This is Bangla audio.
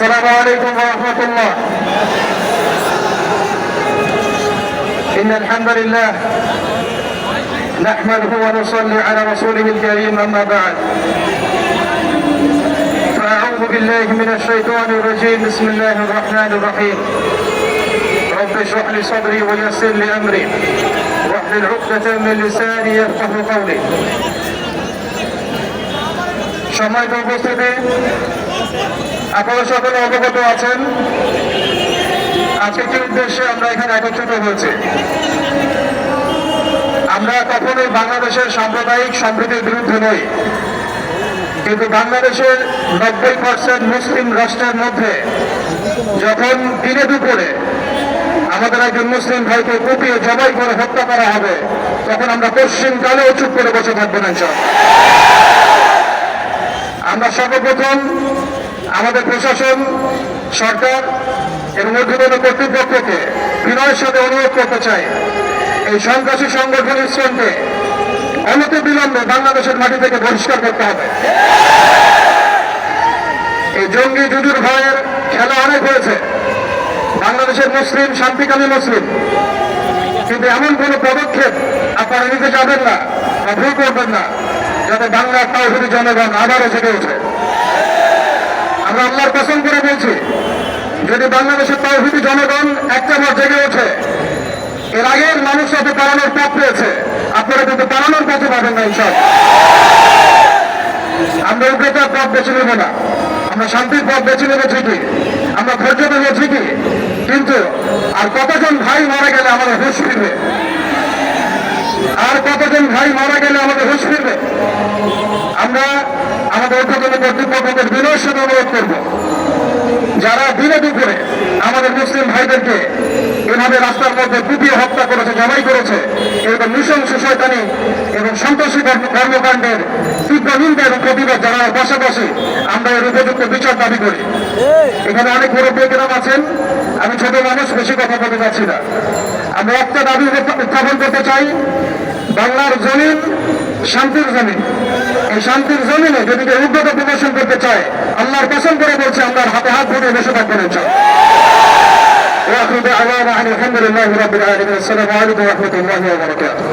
السلام عليكم ورحمة الله إن الحمد لله نحمده ونصلي على رسوله الكريم أما بعد فأعوذ بالله من الشيطان الرجيم بسم الله الرحمن الرحيم رب اشرح لي صدري ويسر لي أمري واحلل عقدة من لساني يفقه قولي সম্মানিত উপস্থিতি আপনারা সকলে অবগত আছেন। আজকে কি উদ্দেশ্যে আমরা এখানে একত্রিত হয়েছি। আমরা কখনোই বাংলাদেশের সাম্প্রদায়িক সম্প্রীতির বিরুদ্ধে নই। কিন্তু বাংলাদেশের নব্বই পার্সেন্ট মুসলিম রাষ্ট্রের মধ্যে যখন দিনে দুপুরে আমাদের একজন মুসলিম ভাইকে কুপিয়ে জবাই করে হত্যা করা হবে, তখন আমরা পশ্চিমকালেও চুপ করে বসে থাকব না। আমরা সর্বপ্রথম আমাদের প্রশাসন, সরকার এবং ঊর্ধ্বতন কর্তৃপক্ষকে বিনয়ের সাথে অনুরোধ করতে চাই। এই সন্ত্রাসী সংগঠন ইসলামকে অনতি বিলম্বে বাংলাদেশের মাটি থেকে বহিষ্কার করতে হবে। এই জঙ্গি জুজুর ভয়ের খেলা অনেক হয়েছে। বাংলাদেশের মুসলিম, শান্তিকামী মুসলিম। কিন্তু এমন কোনো পদক্ষেপ আপনারা নিতে যাবেন না বা ভুল করবেন না, যাতে বাংলার তাওহিদি জনগণ আবারও জেগে ওঠে আমরা আল্লাহর কসম করে বলছি, যদি বাংলাদেশের তাওহিদি জনগণ একটা বার জেগে ওঠে, এর আগের মানুষ যাতে পালানোর পথ পেয়েছে, আপনারা কিন্তু পালানোর পথে পাবেন না ইনশাল আমরা উগ্রতার পথ বেছে নেব না। আমরা শান্তির পথ বেছে নেব ঠিকই, আমরা ধৈর্য দেবো ঠিকই, কিন্তু আর কতজন ভাই মারা গেলে আমাদের হুশ ফিরবে? আর কতজন ভাই মারা গেলে আমাদের হুশ ফিরবে আমরা ঊর্ধ্বতন কর্তৃপক্ষদের সাথে অনুরোধ করব। যারা দিনে দুপুরে আমাদের মুসলিম ভাইদেরকে এভাবে রাস্তার মধ্যে কুপিয়ে হত্যা করেছে, জবাই করেছে, এরকম নৃশংস শয়তানি এবং সন্ত্রাসী কর্ম- কর্মকাণ্ডের তীব্র নিন্দা এবং প্রতিবাদ জানানোর পাশাপাশি আমরা এর উপযুক্ত বিচার দাবি করি। এখানে অনেক বড় বেগ্রাম আছেন। আমি ছোট মানুষ, বেশি কথা বলতে চাচ্ছি না। আমরা একটা দাবি উত্থাপন করতে চাই, বাংলার জমিন শান্তির জমিন। এই শান্তির জমিনে যদি কেউ উগ্রতা প্রদর্শন করতে চায় আল্লাহর কসম করে বলছে আমরা হাতে হাত ধরে বসে থাকবো না ইনশাআল্লাহ। وآخر دعوانا عن الحمد لله رب العالمين السلام عليكم ورحمة الله وبركاته